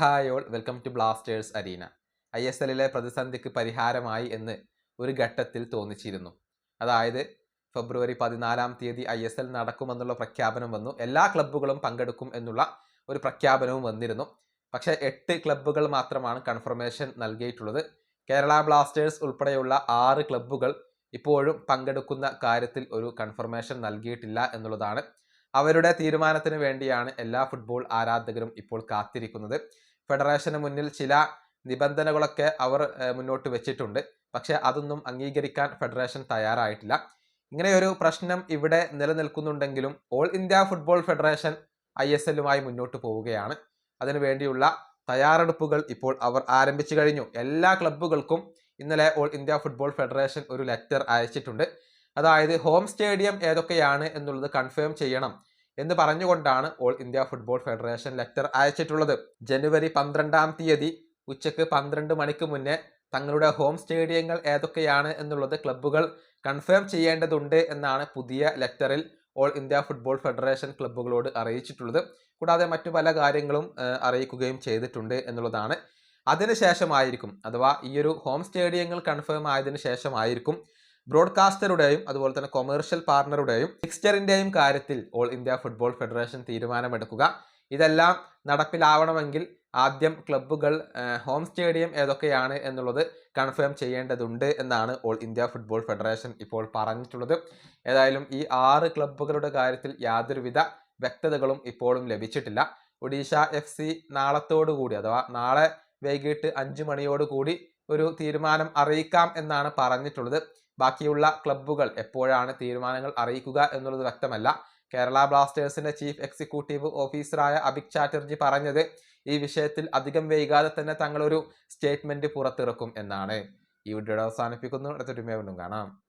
Hi all welcome to Blasters arena. I S എല്ലിലെ പ്രതിസന്ധിക്ക് പരിഹാരമായി എന്ന് ഒരു ഘട്ടത്തിൽ തോന്നിച്ചിരുന്നു. അതായത് ഫെബ്രുവരി പതിനാലാം തീയതി ഐ എസ് എൽ നടക്കുമെന്നുള്ള പ്രഖ്യാപനം വന്നു. എല്ലാ ക്ലബ്ബുകളും പങ്കെടുക്കും എന്നുള്ള ഒരു പ്രഖ്യാപനവും വന്നിരുന്നു. പക്ഷേ എട്ട് ക്ലബ്ബുകൾ മാത്രമാണ് കൺഫർമേഷൻ നൽകിയിട്ടുള്ളത്. കേരള ബ്ലാസ്റ്റേഴ്സ് ഉൾപ്പെടെയുള്ള ആറ് ക്ലബ്ബുകൾ ഇപ്പോഴും പങ്കെടുക്കുന്ന കാര്യത്തിൽ ഒരു കൺഫർമേഷൻ നൽകിയിട്ടില്ല എന്നുള്ളതാണ് അവരുടെ തീരുമാനത്തിന് വേണ്ടിയാണ് എല്ലാ ഫുട്ബോൾ ആരാധകരും ഇപ്പോൾ കാത്തിരിക്കുന്നത്. ഫെഡറേഷന് മുന്നിൽ ചില നിബന്ധനകളൊക്കെ അവർ മുന്നോട്ട് വെച്ചിട്ടുണ്ട്. പക്ഷേ അതൊന്നും അംഗീകരിക്കാൻ ഫെഡറേഷൻ തയ്യാറായിട്ടില്ല. ഇങ്ങനെയൊരു പ്രശ്നം ഇവിടെ നിലനിൽക്കുന്നുണ്ടെങ്കിലും All India Football Federation I S എല്ലുമായി മുന്നോട്ട് പോവുകയാണ്. അതിനുവേണ്ടിയുള്ള തയ്യാറെടുപ്പുകൾ ഇപ്പോൾ അവർ ആരംഭിച്ചു കഴിഞ്ഞു. എല്ലാ ക്ലബ്ബുകൾക്കും ഇന്നലെ ഓൾ ഇന്ത്യ ഫുട്ബോൾ ഫെഡറേഷൻ ഒരു ലെറ്റർ അയച്ചിട്ടുണ്ട്. അതായത് ഹോം സ്റ്റേഡിയം ഏതൊക്കെയാണ് എന്നുള്ളത് കൺഫേം ചെയ്യണം എന്ന് പറഞ്ഞുകൊണ്ടാണ് All India Football Federation letter അയച്ചിട്ടുള്ളത്. ജനുവരി പന്ത്രണ്ടാം തീയതി ഉച്ചയ്ക്ക് പന്ത്രണ്ട് മണിക്ക് മുന്നേ തങ്ങളുടെ ഹോം സ്റ്റേഡിയങ്ങൾ ഏതൊക്കെയാണ് എന്നുള്ളത് ക്ലബ്ബുകൾ കൺഫേം ചെയ്യേണ്ടതുണ്ട് എന്നാണ് പുതിയ ലെറ്ററിൽ ഓൾ ഇന്ത്യ ഫുട്ബോൾ ഫെഡറേഷൻ ക്ലബ്ബുകളോട് അറിയിച്ചിട്ടുള്ളത്. കൂടാതെ മറ്റു പല കാര്യങ്ങളും അറിയിക്കുകയും ചെയ്തിട്ടുണ്ട് എന്നുള്ളതാണ്. അതിനുശേഷമായിരിക്കും അഥവാ ഈയൊരു ഹോം സ്റ്റേഡിയങ്ങൾ കൺഫേം ആയതിനു ശേഷമായിരിക്കും ബ്രോഡ്കാസ്റ്ററുടെയും അതുപോലെ തന്നെ കൊമേഴ്ഷ്യൽ പാർട്ണറുടെയും ഫിക്സ്ചറിന്റെയും കാര്യത്തിൽ ഓൾ ഇന്ത്യ ഫുട്ബോൾ ഫെഡറേഷൻ തീരുമാനമെടുക്കുക. ഇതെല്ലാം നടപ്പിലാവണമെങ്കിൽ ആദ്യം ക്ലബ്ബുകൾ ഹോം സ്റ്റേഡിയം ഏതൊക്കെയാണ് എന്നുള്ളത് കൺഫേം ചെയ്യേണ്ടതുണ്ട് എന്നാണ് ഓൾ ഇന്ത്യ ഫുട്ബോൾ ഫെഡറേഷൻ ഇപ്പോൾ പറഞ്ഞിട്ടുള്ളത്. ഏതായാലും ഈ ആറ് ക്ലബ്ബുകളുടെ കാര്യത്തിൽ യാതൊരുവിധ വ്യക്തതകളും ഇപ്പോഴും ലഭിച്ചിട്ടില്ല. ഒഡീഷ എഫ് സി നാളത്തോടുകൂടി അഥവാ നാളെ വൈകിട്ട് അഞ്ചു മണിയോടുകൂടി ഒരു തീരുമാനം അറിയിക്കാം എന്നാണ് പറഞ്ഞിട്ടുള്ളത്. ബാക്കിയുള്ള ക്ലബ്ബുകൾ എപ്പോഴാണ് തീരുമാനങ്ങൾ അറിയിക്കുക എന്നുള്ളത് വ്യക്തമല്ല. കേരള ബ്ലാസ്റ്റേഴ്സിന്റെ ചീഫ് എക്സിക്യൂട്ടീവ് ഓഫീസറായ അഭിക് ചാറ്റർജി പറഞ്ഞത് ഈ വിഷയത്തിൽ അധികം വൈകാതെ തന്നെ തങ്ങളൊരു സ്റ്റേറ്റ്മെന്റ് പുറത്തിറക്കും എന്നാണ്. ഈ വീഡിയോ അവസാനിപ്പിക്കുന്നു. അടുത്ത വീണ്ടും കാണാം.